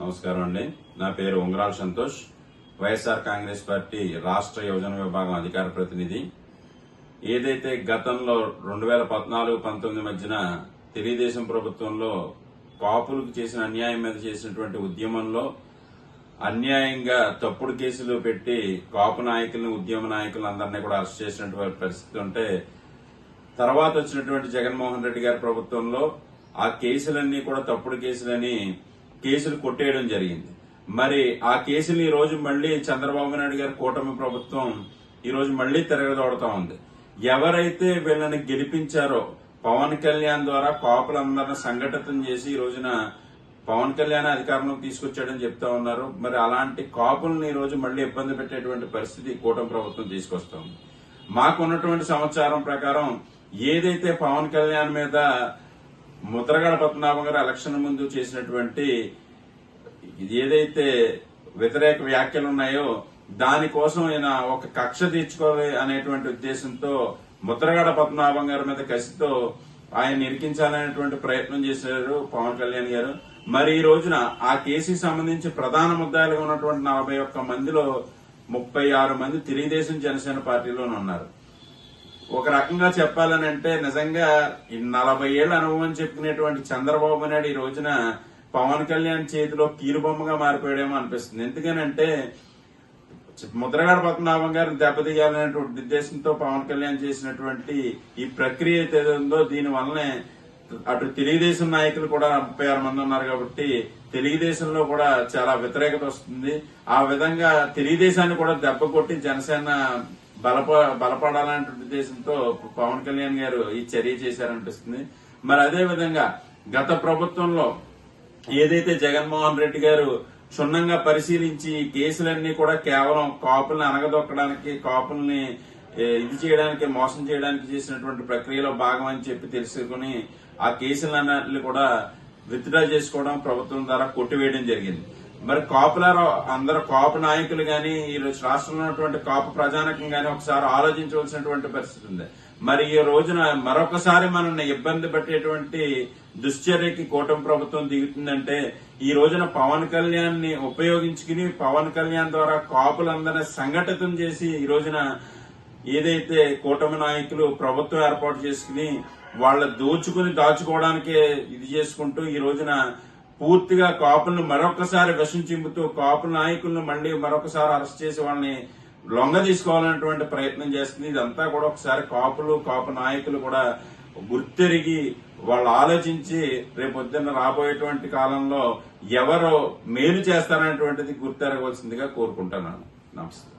నమస్కారం అండి. నా పేరు Ungaral Santosh. YSR Congress party రాష్ట్ర యువజన విభాగం అధికార ప్రతినిధి. ఏదైతే గతంలో రెండు వేల పద్నాలుగు పంతొమ్మిది మధ్యన తెలుగుదేశం ప్రభుత్వంలో కాపులకు చేసిన అన్యాయం మీద చేసినటువంటి ఉద్యమంలో అన్యాయంగా తప్పుడు కేసులు పెట్టి కాపు నాయకులను ఉద్యమ నాయకులందరినీ కూడా అరెస్ట్ చేసినటువంటి పరిస్థితి ఉంటే తర్వాత వచ్చినటువంటి జగన్మోహన్ రెడ్డి గారి ప్రభుత్వంలో ఆ కేసులన్నీ కూడా తప్పుడు కేసులని కేసులు కొట్టేయడం జరిగింది. మరి ఆ కేసులు ఈ రోజు మళ్ళీ చంద్రబాబు నాయుడు గారి కూటమి ప్రభుత్వం ఈ రోజు మళ్ళీ తిరగదోడతా ఉంది. ఎవరైతే వీళ్ళని గెలిపించారో పవన్ కళ్యాణ్ ద్వారా కాపులందరిని సంఘటితం చేసి ఈ రోజున పవన్ కళ్యాణ్ అధికారంలోకి తీసుకొచ్చాడని చెప్తా ఉన్నారు. మరి అలాంటి కాపులను ఈ రోజు మళ్ళీ ఇబ్బంది పెట్టేటువంటి పరిస్థితి కూటమి ప్రభుత్వం తీసుకొస్తోంది. మాకున్నటువంటి సమాచారం ప్రకారం ఏదైతే పవన్ కళ్యాణ్ మీద ముద్రగడ పద్మనాభం గారు ఎలక్షన్ ముందు చేసినటువంటి ఏదైతే వ్యతిరేక వ్యాఖ్యలు ఉన్నాయో దానికోసం ఈయన ఒక కక్ష తీర్చుకోవాలి అనేటువంటి ఉద్దేశంతో ముద్రగడ పద్మనాభం గారి మీద కసితో ఆయన ఇరికించాలనేటువంటి ప్రయత్నం చేశారు పవన్ కళ్యాణ్ గారు. మరి ఈ రోజున ఆ కేసుకి సంబంధించి ప్రధాన ముద్దాయిలుగా ఉన్నటువంటి నలభై ఒక్క మందిలో ముప్పై ఆరు మంది తెలుగుదేశం జనసేన పార్టీలోనే ఉన్నారు. ఒక రకంగా చెప్పాలని అంటే నిజంగా నలభై ఏళ్ళ అనుభవం చెప్పుకునేటువంటి చంద్రబాబు నాయుడు ఈ రోజున పవన్ కళ్యాణ్ చేతిలో కీలుబొమ్మగా మారిపోయాడేమో అనిపిస్తుంది. ఎందుకనంటే ముద్రగడ పద్మనాభం గారిని దెబ్బతీయాలనేటువంటి ఉద్దేశంతో పవన్ కళ్యాణ్ చేసినటువంటి ఈ ప్రక్రియ ఏదైతే ఉందో దీని వల్లనే అటు తెలుగుదేశం నాయకులు కూడా ముప్పై ఆరు మంది ఉన్నారు కాబట్టి తెలుగుదేశంలో కూడా చాలా వ్యతిరేకత వస్తుంది. ఆ విధంగా తెలుగుదేశాన్ని కూడా దెబ్బ కొట్టి జనసేన బలప బలపడాలనే ఉద్దేశంతో పవన్ కళ్యాణ్ గారు ఈ చర్య చేశారనిపిస్తుంది. మరి అదే విధంగా గత ప్రభుత్వంలో ఏదైతే జగన్మోహన్ రెడ్డి గారు క్షుణ్ణంగా పరిశీలించి కేసులన్నీ కూడా కేవలం కాపుల్ని అనగదొక్కడానికి కాపుల్ని ఇది చేయడానికి మోసం చేయడానికి చేసినటువంటి ప్రక్రియలో భాగం అని చెప్పి తెలుసుకుని ఆ కేసులన్నీ కూడా విత్డ్రా చేసుకోవడం ప్రభుత్వం ద్వారా కొట్టివేయడం జరిగింది. మరి కాపులర్ అందరు కాపు నాయకులు గాని ఈ రోజు రాష్ట్రంలో ఉన్నటువంటి కాపు ప్రజానకం గాని ఒకసారి ఆలోచించవలసినటువంటి పరిస్థితి ఉంది. మరి ఈ రోజున మరొకసారి మనల్ని ఇబ్బంది పెట్టేటువంటి దుశ్చర్యకి కూటమి ప్రభుత్వం దిగుతుందంటే ఈ రోజున పవన్ కళ్యాణ్ని ఉపయోగించుకుని పవన్ కళ్యాణ్ ద్వారా కాపులందరినీ సంఘటితం చేసి ఈ రోజున ఏదైతే కూటమి నాయకులు ప్రభుత్వం ఏర్పాటు చేసుకుని వాళ్ళ దోచుకుని దాచుకోవడానికే ఇది చేసుకుంటూ ఈ రోజున పూర్తిగా కాపులను మరొకసారి విషం చింపుతూ కాపు నాయకులను మళ్ళీ మరొకసారి అరెస్ట్ చేసి వాళ్ళని లొంగ తీసుకోవాలనేటువంటి ప్రయత్నం చేస్తుంది. ఇదంతా కూడా ఒకసారి కాపులు కాపు నాయకులు కూడా గుర్తెరిగి వాళ్ళు ఆలోచించి రేపొద్దున్న రాబోయేటువంటి కాలంలో ఎవరు మేలు చేస్తారనేటువంటిది గుర్తెరగవలసిందిగా కోరుకుంటున్నాను. నమస్తే.